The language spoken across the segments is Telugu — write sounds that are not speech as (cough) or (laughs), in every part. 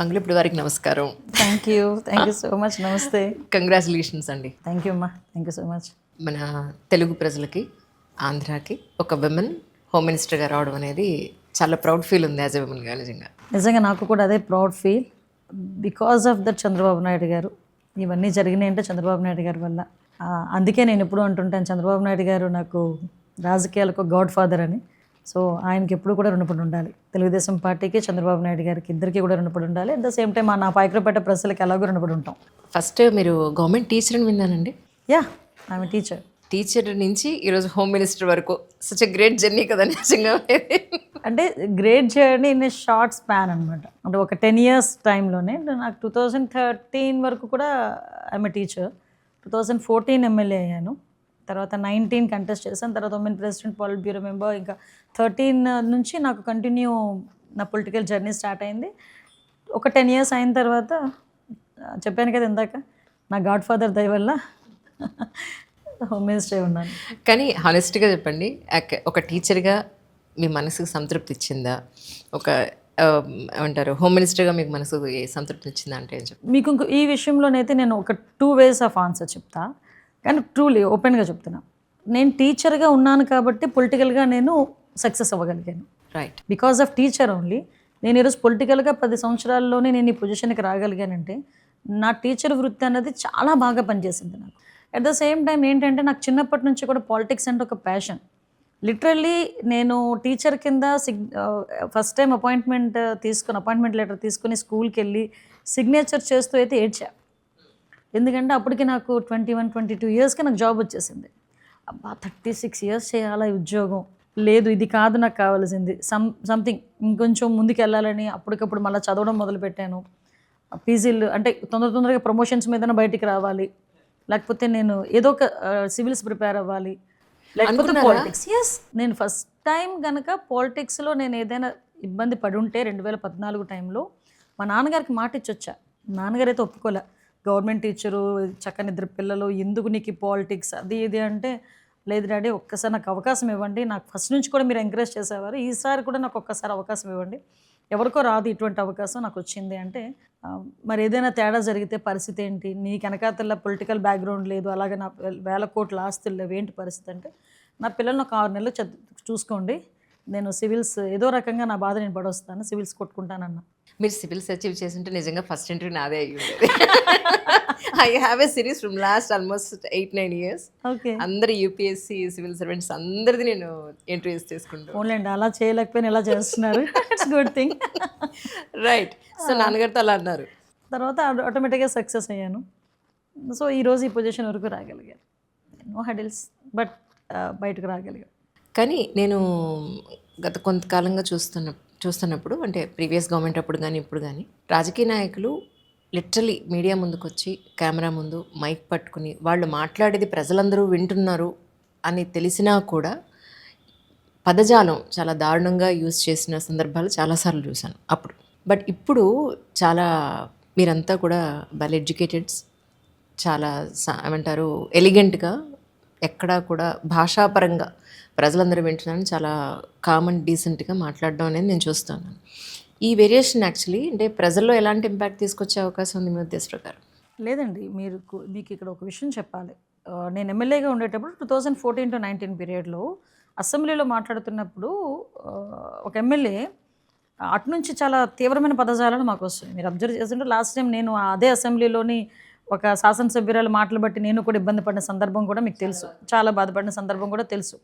మంగళప్పుడు వారికి నమస్కారం. Thank you thank you so much నమస్తే కంగ్రాచులేషన్స్ అండి. థ్యాంక్ యూ అమ్మా థ్యాంక్ యూ సో మచ్ మన తెలుగు ప్రజలకి ఆంధ్రాకి ఒక విమెన్ హోమ్ మినిస్టర్గా రావడం అనేది చాలా ప్రౌడ్ ఫీల్ ఉంది యాజ్ ఎ విమెన్గా నిజంగా. నిజంగా నాకు కూడా అదే proud feel because of that Chandrababu Naidu గారు ఇవన్నీ జరిగినాయి అంటే చంద్రబాబు నాయుడు గారి వల్ల. అందుకే నేను ఎప్పుడు అంటుంటాను చంద్రబాబు నాయుడు గారు నాకు రాజకీయాలకు గాడ్ ఫాదర్ అని. సో ఆయనకి ఎప్పుడు కూడా రుణపడి ఉండాలి. తెలుగుదేశం పార్టీకి చంద్రబాబు నాయుడు గారికి ఇద్దరికి కూడా రుణపడి ఉండాలి. అట్ ద సేమ్ టైం నా పాయకరపేట ప్రజలకి ఎలాగో రుణపడి ఉంటాం. ఫస్ట్ మీరు గవర్నమెంట్ టీచర్ అని విన్నానండి. యా ఆమె టీచర్ టీచర్ నుంచి ఈరోజు హోమ్ మినిస్టర్ వరకు. సచ్ గ్రేట్ జర్నీ కదా నిజంగా అంటే great journey in a short span అనమాట అంటే ఒక టెన్ ఇయర్స్ టైంలోనే నాకు టూ థౌజండ్ థర్టీన్ వరకు కూడా I'm teacher two thousand fourteen MLA అయ్యాను. తర్వాత నైన్టీన్ కంటెస్ట్ చేశాను. తర్వాత ఉమెన్ ప్రెసిడెంట్ పాలిట్ బ్యూరో మెంబర్ ఇంకా థర్టీన్ నుంచి నాకు కంటిన్యూ నా పొలిటికల్ జర్నీ స్టార్ట్ అయింది. ఒక టెన్ ఇయర్స్ అయిన తర్వాత చెప్పాను కదా ఇందాక నా గాడ్ ఫాదర్ దయ వల్ల హోమ్ మినిస్టర్ ఉన్నాను. కానీ హానెస్ట్గా చెప్పండి ఒక టీచర్గా మీ మనసుకు సంతృప్తి ఇచ్చిందా? ఒక ఆ, ఏమంటారు హోమ్ మినిస్టర్గా మీకు మనసుకు ఏ సంతృప్తి ఇచ్చిందా అంటే మీకు ఇంకో ఈ విషయంలోనైతే నేను ఒక టూ వేస్ ఆఫ్ ఆన్సర్ చెప్తా. కానీ ట్రూలీ ఓపెన్గా చెప్తున్నా. నేను టీచర్గా ఉన్నాను కాబట్టి పొలిటికల్గా నేను success అవ్వగలిగాను. Right because of teacher only నేను ఈరోజు పొలిటికల్గా పది సంవత్సరాల్లోనే నేను ఈ పొజిషన్కి రాగలిగానంటే నా టీచర్ వృత్తి అన్నది చాలా బాగా పనిచేసింది నాకు. అట్ ద సేమ్ టైం ఏంటంటే నాకు చిన్నప్పటి నుంచి కూడా పాలిటిక్స్ అంటే ఒక ప్యాషన్ లిటరల్లీ నేను టీచర్ కింద సిగ్ ఫస్ట్ టైం అపాయింట్మెంట్ తీసుకుని అపాయింట్మెంట్ లెటర్ తీసుకుని స్కూల్కి వెళ్ళి సిగ్నేచర్ చేస్తూ అయితే ఏడ్చా. ఎందుకంటే అప్పటికి నాకు ట్వంటీ వన్ ట్వంటీ టూ ఇయర్స్కి నాకు జాబ్ వచ్చేసింది. అబ్బా థర్టీ సిక్స్ ఇయర్స్ చేయాలా ఈ ఉద్యోగం? లేదు ఇది కాదు నాకు కావాల్సింది. సమ్ సంథింగ్ ఇంకొంచెం ముందుకు వెళ్ళాలని అప్పటికప్పుడు మళ్ళీ చదవడం మొదలుపెట్టాను. పీజీలు అంటే తొందర తొందరగా ప్రమోషన్స్ మీదనే బయటికి రావాలి. లేకపోతే నేను ఏదో ఒక సివిల్స్ ప్రిపేర్ అవ్వాలి. లేకపోతే పాలిటిక్స్ ఎస్ నేను ఫస్ట్ టైం కనుక పాలిటిక్స్లో నేను ఏదైనా ఇబ్బంది పడి ఉంటే రెండు వేల పద్నాలుగు టైంలో మా నాన్నగారికి మాట ఇచ్చొచ్చా నాన్నగారు అయితే ఒప్పుకోలే. గవర్నమెంట్ టీచరు చక్కని ఇద్దరు పిల్లలు ఎందుకు నీకు పాలిటిక్స్? అది ఇది అంటే లేదు డాడీ ఒక్కసారి నాకు అవకాశం ఇవ్వండి. నాకు ఫస్ట్ నుంచి కూడా మీరు ఎంకరేజ్ చేసేవారు. ఈసారి కూడా నాకు ఒక్కసారి అవకాశం ఇవ్వండి. ఎవరికో రాదు ఇటువంటి అవకాశం నాకు వచ్చింది అంటే మరి ఏదైనా తేడా జరిగితే పరిస్థితి ఏంటి? నీ వెనకాతల పొలిటికల్ బ్యాక్గ్రౌండ్ లేదు. అలాగే నా వేల- కోట్ల ఆస్తులు లేవు. ఏంటి పరిస్థితి అంటే నా పిల్లల్ని ఒక ఆరు నెలలు చూసుకోండి. నేను సివిల్స్ ఏదో రకంగా నా బాధ నేను పడొస్తాను సివిల్స్ కొట్టుకుంటానన్నా. మీరు సివిల్స్ అచీవ్ చేసింటే నిజంగా ఫస్ట్ ఇంటర్వ్యూ నాదే అయ్యి ఉండేది. I have a series from last almost eight nine years okay అందరు యూపీఎస్సి సివిల్ సర్వెంట్స్ అందరిది నేను ఇంటర్వ్యూస్ తీసుకుంటాను ఓన్లేండి అలా చేయలేకపోయినా ఇలా చేస్తున్నారు? It's good thing right so నాన్నగారితో అలా అన్నారు. తర్వాత ఆటోమేటిక్గా సక్సెస్ అయ్యాను. సో ఈరోజు ఈ పొజిషన్ వరకు రాగలిగాను నో హెడిల్స్ బట్ బయటకు రాగలిగాను కానీ నేను గత కొంతకాలంగా చూస్తున్న చూస్తున్నప్పుడు అంటే ప్రీవియస్ గవర్నమెంట్ అప్పుడు కానీ ఇప్పుడు కానీ రాజకీయ నాయకులు లిటరలీ మీడియా ముందుకు వచ్చి కెమెరా ముందు మైక్ పట్టుకుని వాళ్ళు మాట్లాడేది ప్రజలందరూ వింటున్నారు అని తెలిసినా కూడా పదజాలం చాలా దారుణంగా యూజ్ చేసిన సందర్భాలు చాలాసార్లు చూశాను అప్పుడు. బట్ ఇప్పుడు చాలా మీరంతా కూడా వెల్ ఎడ్యుకేటెడ్స్ చాలా సా ఏమంటారు ఎలిగెంట్గా ఎక్కడా కూడా భాషాపరంగా ప్రజలందరూ వింటున్నాను చాలా కామన్ డీసెంట్గా మాట్లాడడం అనేది నేను చూస్తాను ఈ వేరియేషన్ యాక్చువల్లీ అంటే ప్రజల్లో ఎలాంటి ఇంపాక్ట్ తీసుకొచ్చే అవకాశం ఉంది మీ ఉద్దేశ ప్రకారం లేదండి మీరు మీకు ఇక్కడ ఒక విషయం చెప్పాలి. నేను ఎమ్మెల్యేగా ఉండేటప్పుడు two thousand fourteen to nineteen పీరియడ్లో అసెంబ్లీలో మాట్లాడుతున్నప్పుడు ఒక ఎమ్మెల్యే అటు నుంచి చాలా తీవ్రమైన పదజాలను మాకు వస్తుంది మీరు అబ్జర్వ్ చేస్తుంటే లాస్ట్ టైం నేను అదే అసెంబ్లీలోని ఒక శాసనసభ్యురాలు మాటలు బట్టి నేను కూడా ఇబ్బంది పడిన సందర్భం కూడా మీకు తెలుసు. చాలా బాధపడిన సందర్భం కూడా తెలుసు.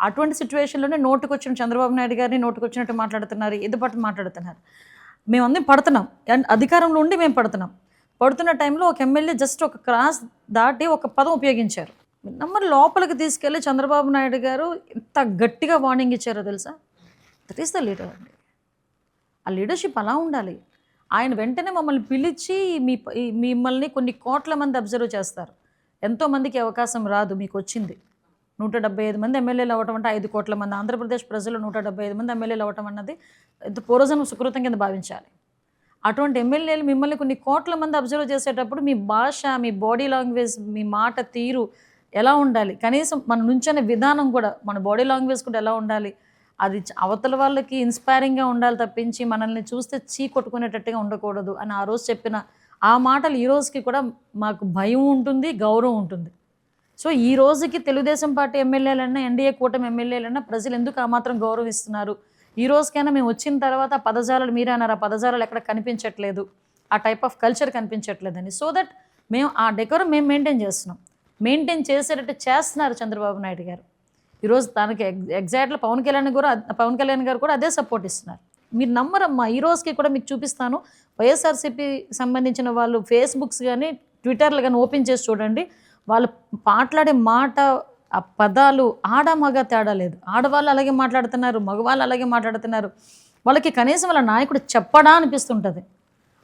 అటువంటి సిచ్యువేషన్లోనే నోటుకొచ్చిన చంద్రబాబు నాయుడు గారిని నోటుకొచ్చినట్టు మాట్లాడుతున్నారు ఇది పట్టు మాట్లాడుతున్నారు. మేమందరం పడుతున్నాం. అండ్ అధికారంలో ఉండి మేము పడుతున్నాం. పడుతున్న టైంలో ఒక ఎమ్మెల్యే జస్ట్ ఒక క్రాస్ దాటి ఒక పదం ఉపయోగించారు. నెంబర్ లోపలికి తీసుకెళ్ళి చంద్రబాబు నాయుడు గారు ఎంత గట్టిగా వార్నింగ్ ఇచ్చారో తెలుసా? దట్ ఈస్ ద లీడర్ అండి. ఆ లీడర్షిప్ అలా ఉండాలి. ఆయన వెంటనే మమ్మల్ని పిలిచి మీ మిమ్మల్ని కొన్ని కోట్ల మంది అబ్జర్వ్ చేస్తారు. ఎంతోమందికి అవకాశం రాదు మీకు వచ్చింది. నూట డెబ్బై ఐదు మంది ఎమ్మెల్యేలు అవ్వటం అంటే ఐదు కోట్ల మంది. ఆంధ్రప్రదేశ్ ప్రజలు నూట డెబ్బై ఐదు మంది ఎమ్మెల్యేలు అవ్వటం అన్నది పూర్వజనం పూర్వజన్మ సుకృతం కింద భావించాలి. అటువంటి ఎమ్మెల్యేలు మిమ్మల్ని కొన్ని కోట్ల మంది అబ్జర్వ్ చేసేటప్పుడు మీ భాష మీ బాడీ లాంగ్వేజ్ మీ మాట తీరు ఎలా ఉండాలి? కనీసం మన నుంచనే విధానం కూడా మన బాడీ లాంగ్వేజ్ కూడా ఎలా ఉండాలి? అది అవతల వాళ్ళకి ఇన్స్పైరింగ్గా ఉండాలి తప్పించి మనల్ని చూస్తే చీ కొట్టుకునేటట్టుగా ఉండకూడదు అని ఆ రోజు చెప్పిన ఆ మాటలు ఈ రోజుకి కూడా మాకు భయం ఉంటుంది గౌరవం ఉంటుంది. సో ఈ రోజుకి తెలుగుదేశం పార్టీ ఎమ్మెల్యేలన్నా ఎన్డీఏ కూటమి ఎమ్మెల్యేలన్నా ప్రజలు ఎందుకు ఆ మాత్రం గౌరవిస్తున్నారు? ఈ రోజుకైనా మేము వచ్చిన తర్వాత ఆ పదజాలాలు మీరే అన్నారు ఆ పదజాలాలు ఎక్కడ కనిపించట్లేదు ఆ టైప్ ఆఫ్ కల్చర్ కనిపించట్లేదని. సో దట్ మేము ఆ డెకోరం మేము మెయింటైన్ చేస్తున్నాం. మెయింటైన్ చేసేటట్టు చేస్తున్నారు చంద్రబాబు నాయుడు గారు. ఈరోజు తనకి ఎగ్ ఎగ్జాక్ట్లీ పవన్ కళ్యాణ్ కూడా పవన్ కళ్యాణ్ గారు కూడా అదే సపోర్ట్ ఇస్తున్నారు. మీరు నమ్మరమ్మా ఈ రోజుకి కూడా మీకు చూపిస్తాను. వైఎస్ఆర్సీపీ సంబంధించిన వాళ్ళు ఫేస్బుక్స్ కానీ ట్విట్టర్లు కానీ ఓపెన్ చేసి చూడండి. వాళ్ళు మాట్లాడే మాట ఆ పదాలు ఆడ మగ తేడా లేదు. ఆడవాళ్ళు అలాగే మాట్లాడుతున్నారు మగవాళ్ళు అలాగే మాట్లాడుతున్నారు. వాళ్ళకి కనీసం వాళ్ళ నాయకుడు చెప్పడా అనిపిస్తుంటుంది.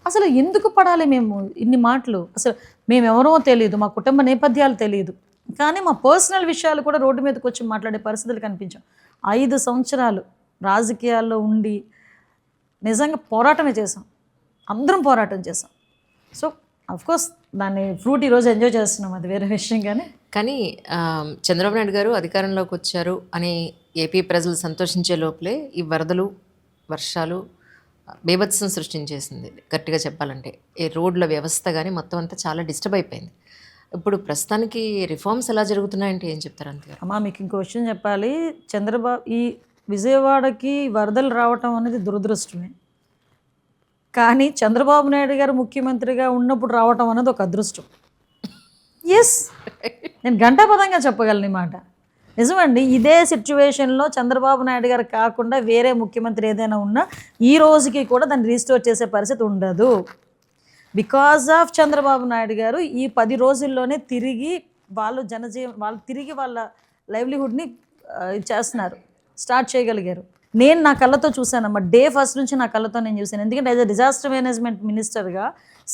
అసలు ఎందుకు పడాలి మేము ఇన్ని మాటలు? అసలు మేము ఎవరో తెలియదు మా కుటుంబ నేపథ్యాలు తెలియదు. కానీ మా పర్సనల్ విషయాలు కూడా రోడ్డు మీదకి వచ్చి మాట్లాడే పరిస్థితులు కనిపించాం. ఐదు సంవత్సరాలు రాజకీయాల్లో ఉండి నిజంగా పోరాటమే చేసాం అందరం పోరాటం చేసాం సో కోర్స్ దాన్ని ఫ్రూట్ ఈరోజు ఎంజాయ్ చేస్తున్నాం. అది వేరే విషయం కానీ కానీ చంద్రబాబు నాయుడు గారు అధికారంలోకి వచ్చారు అని ఏపీ ప్రజలు సంతోషించే లోపలే ఈ వరదలు వర్షాలు బీభత్సం సృష్టించేసింది. గట్టిగా చెప్పాలంటే ఈ రోడ్ల వ్యవస్థ కానీ మొత్తం అంతా చాలా డిస్టర్బ్ అయిపోయింది. ఇప్పుడు ప్రస్తుతానికి రిఫార్మ్స్ ఎలా జరుగుతున్నాయంటే ఏం చెప్తారు అంతే అమ్మా మీకు ఇంకో విషయం చెప్పాలి. చంద్రబాబు ఈ విజయవాడకి వరదలు రావటం అనేది దురదృష్టమే. కానీ చంద్రబాబు నాయుడు గారు ముఖ్యమంత్రిగా ఉన్నప్పుడు రావటం అనేది ఒక అదృష్టం. ఎస్ నేను గంటాపదంగా చెప్పగలను ఈ మాట. నిజమండి ఇదే సిచ్యువేషన్లో చంద్రబాబు నాయుడు గారు కాకుండా వేరే ముఖ్యమంత్రి ఏదైనా ఉన్నా ఈ రోజుకి కూడా దాన్ని రీస్టోర్ చేసే పరిస్థితి ఉండదు. బికాజ్ ఆఫ్ చంద్రబాబు నాయుడు గారు ఈ పది రోజుల్లోనే తిరిగి వాళ్ళు జనజీవ వాళ్ళు తిరిగి వాళ్ళ లైవ్లీహుడ్ని చేస్తున్నారు. స్టార్ట్ చేయగలిగారు. నేను నా కళ్ళతో చూశానమ్మా. డే ఫస్ట్ నుంచి నా కళ్ళతో నేను చూశాను. ఎందుకంటే యాజ్ అ డిజాస్టర్ మేనేజ్మెంట్ మినిస్టర్గా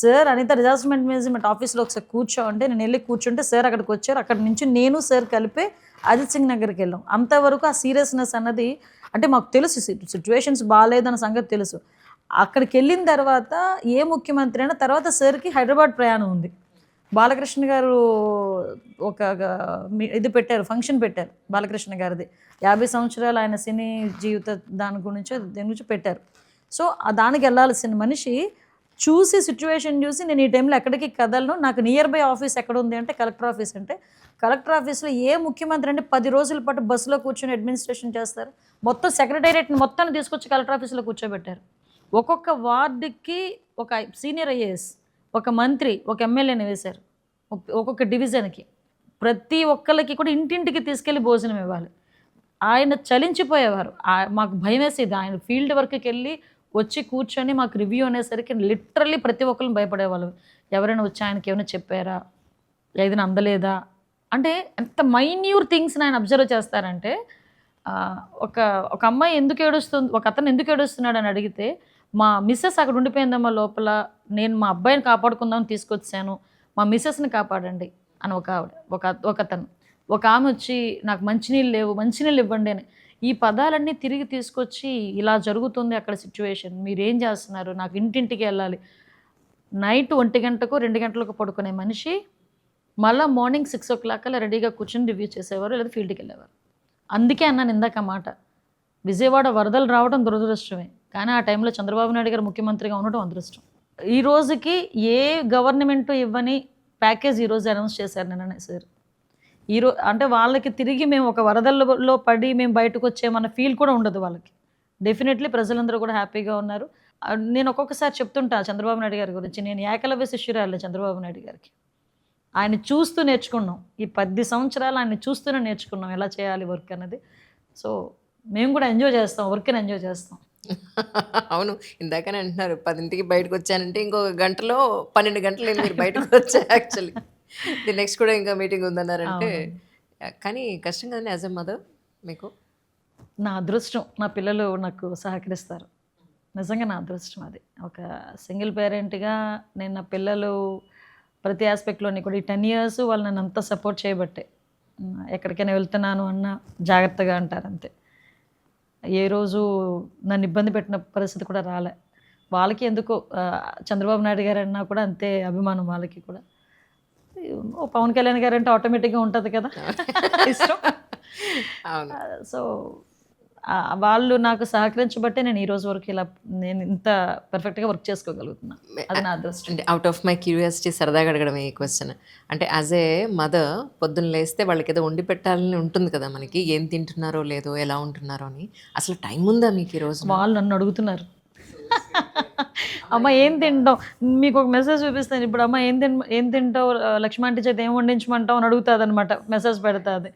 సార్ అనిత డిజాస్టర్ మేనేజ్మెంట్ ఆఫీస్లో ఒకసారి కూర్చోంటే నేను వెళ్ళి కూర్చుంటే సార్ అక్కడికి వచ్చారు. అక్కడ నుంచి నేను సార్ కలిపి అజిత్ సింగ్ నగర్కి వెళ్ళాం. అంతవరకు ఆ సీరియస్నెస్ అన్నది అంటే మాకు తెలుసు సిచ్యువేషన్స్ బాగాలేదన్న సంగతి తెలుసు. అక్కడికి వెళ్ళిన తర్వాత ఏ ముఖ్యమంత్రి అయినా తర్వాత సార్కి హైదరాబాద్ ప్రయాణం ఉంది. బాలకృష్ణ గారు ఒక ఇది పెట్టారు ఫంక్షన్ పెట్టారు బాలకృష్ణ గారిది. యాభై సంవత్సరాలు ఆయన సినీ జీవిత దాని గురించి దీని గురించి పెట్టారు. సో దానికి వెళ్ళాల్సిన మనిషి చూసి సిచ్యువేషన్ చూసి నేను ఈ టైంలో ఎక్కడికి కదలను నాకు నియర్ బై ఆఫీస్ ఎక్కడ ఉంది అంటే కలెక్టర్ ఆఫీస్ అంటే కలెక్టర్ ఆఫీస్లో ఏ ముఖ్యమంత్రి అంటే పది రోజుల పాటు బస్సులో కూర్చొని అడ్మినిస్ట్రేషన్ చేస్తారు మొత్తం సెక్రటేరియట్ని మొత్తాన్ని తీసుకొచ్చి కలెక్టర్ ఆఫీస్లో కూర్చోబెట్టారు. ఒక్కొక్క వార్డుకి ఒక సీనియర్ ఐఏఎస్ ఒక మంత్రి ఒక ఎమ్మెల్యేని వేశారు. ఒక్కొక్క డివిజన్కి. ప్రతి ఒక్కరికి కూడా ఇంటింటికి తీసుకెళ్ళి భోజనం ఇవ్వాలి. ఆయన చలించిపోయేవారు. ఆ- మాకు భయం వేసేది ఆయన ఫీల్డ్ వర్క్కి వెళ్ళి వచ్చి కూర్చొని మాకు రివ్యూ అనేసరికి లిటరల్లీ ప్రతి ఒక్కరిని భయపడేవాళ్ళు. ఎవరైనా వచ్చి ఆయనకి ఏమైనా చెప్పారా? ఏదైనా అందలేదా? అంటే ఎంత మైన్యూర్ థింగ్స్ని ఆయన అబ్జర్వ్ చేస్తారంటే ఒక ఒక అమ్మాయి ఎందుకు ఏడుస్తుంది ఒక అతను ఎందుకు ఏడుస్తున్నాడు అని అడిగితే మా మిస్సెస్ అక్కడ ఉండిపోయిందమ్మా లోపల. నేను మా అబ్బాయిని కాపాడుకుందామని తీసుకొచ్చాను. మా మిస్సెస్ని కాపాడండి అని ఒక ఆవిడ ఒక ఒకతను ఒక ఆమె వచ్చి నాకు మంచినీళ్ళు లేవు మంచినీళ్ళు ఇవ్వండి అని. ఈ పదాలన్నీ తిరిగి తీసుకొచ్చి ఇలా జరుగుతుంది అక్కడ సిచ్యువేషన్ మీరేం చేస్తున్నారు? నాకు ఇంటింటికి వెళ్ళాలి. నైట్ ఒంటి గంటకు రెండు గంటలకు పడుకునే మనిషి మళ్ళీ మార్నింగ్ సిక్స్ ఓ క్లాక్ అలా రెడీగా కూర్చొని రివ్యూ చేసేవారు లేదా ఫీల్డ్కి వెళ్ళేవారు. అందుకే అన్నాను ఇందాక మాట. విజయవాడ వరదలు రావడం దురదృష్టమే. కానీ ఆ టైంలో చంద్రబాబు నాయుడు గారు ముఖ్యమంత్రిగా ఉండటం అదృష్టం. ఈ రోజుకి ఏ గవర్నమెంట్ ఇవ్వని ప్యాకేజ్ ఈరోజు అనౌన్స్ చేశారు నిన్ననే సార్? ఈరో అంటే వాళ్ళకి తిరిగి మేము ఒక వరదల్లో పడి మేము బయటకు వచ్చేమన్న ఫీల్ కూడా ఉండదు వాళ్ళకి. డెఫినెట్లీ ప్రజలందరూ కూడా హ్యాపీగా ఉన్నారు. నేను ఒక్కొక్కసారి చెప్తుంటా చంద్రబాబు నాయుడు గారి గురించి నేను ఏకలవ్య శిష్యురాలి చంద్రబాబు నాయుడు గారికి. ఆయన చూస్తూ నేర్చుకున్నాం. ఈ పది సంవత్సరాలు ఆయన చూస్తూనే నేర్చుకున్నాం ఎలా చేయాలి వర్క్ అనేది సో మేము కూడా ఎంజాయ్ చేస్తాం వర్క్ని ఎంజాయ్ చేస్తాం. అవును ఇందాకనే అంటున్నారు. పదింటికి బయటకు వచ్చానంటే ఇంకొక గంటలో పన్నెండు గంటలు మీరు బయటకు వచ్చా యాక్చువల్లీ ది నెక్స్ట్ కూడా ఇంకా మీటింగ్ ఉందన్నారంటే కానీ కష్టం కదండి యాజ్ ఎ మదర్ మీకు? నా అదృష్టం నా పిల్లలు నాకు సహకరిస్తారు. నిజంగా నా అదృష్టం అది. ఒక సింగిల్ పేరెంట్గా నేను నా పిల్లలు ప్రతి ఆస్పెక్ట్లోని కూడా ఈ టెన్ ఇయర్స్ వాళ్ళు నన్ను అంతా సపోర్ట్ చేయబట్టే. ఎక్కడికైనా వెళ్తున్నాను అన్న జాగ్రత్తగా అంటారు అంతే. ఏ రోజు నన్ను ఇబ్బంది పెట్టిన పరిస్థితి కూడా రాలే. వాళ్ళకి ఎందుకో చంద్రబాబు నాయుడు గారు అన్నా కూడా అంతే అభిమానం వాళ్ళకి కూడా. ఓ పవన్ కళ్యాణ్ గారు అంటే ఆటోమేటిక్గా ఉంటుంది కదా. ఇష్టం సో (laughs) వాళ్ళు నాకు సహకరించబట్టే నేను ఈ రోజు వరకు ఇలా నేను ఇంత పర్ఫెక్ట్గా వర్క్ చేసుకోగలుగుతున్నా. అది నా అదృష్టం అంటే అవుట్ ఆఫ్ మై క్యూరియాసిటీ సరదాగా అడగడం ఈ క్వశ్చన్ అంటే యాజ్ ఏ మదర్ పొద్దున్న లేస్తే వాళ్ళకి ఏదో వండి పెట్టాలని ఉంటుంది కదా మనకి ఏం తింటున్నారో లేదో ఎలా ఉంటున్నారో అని. అసలు టైం ఉందా మీకు ఈ రోజు వాళ్ళు నన్ను అడుగుతున్నారు. అమ్మ ఏం తింటావు? మీకు ఒక మెసేజ్ చూపిస్తాను. ఇప్పుడు అమ్మ ఏం తిన్ ఏం తింటావు? లక్ష్మణ చేతి ఏం వండించమంటావు అని అడుగుతుంది అనమాట మెసేజ్ పెడుతుంది.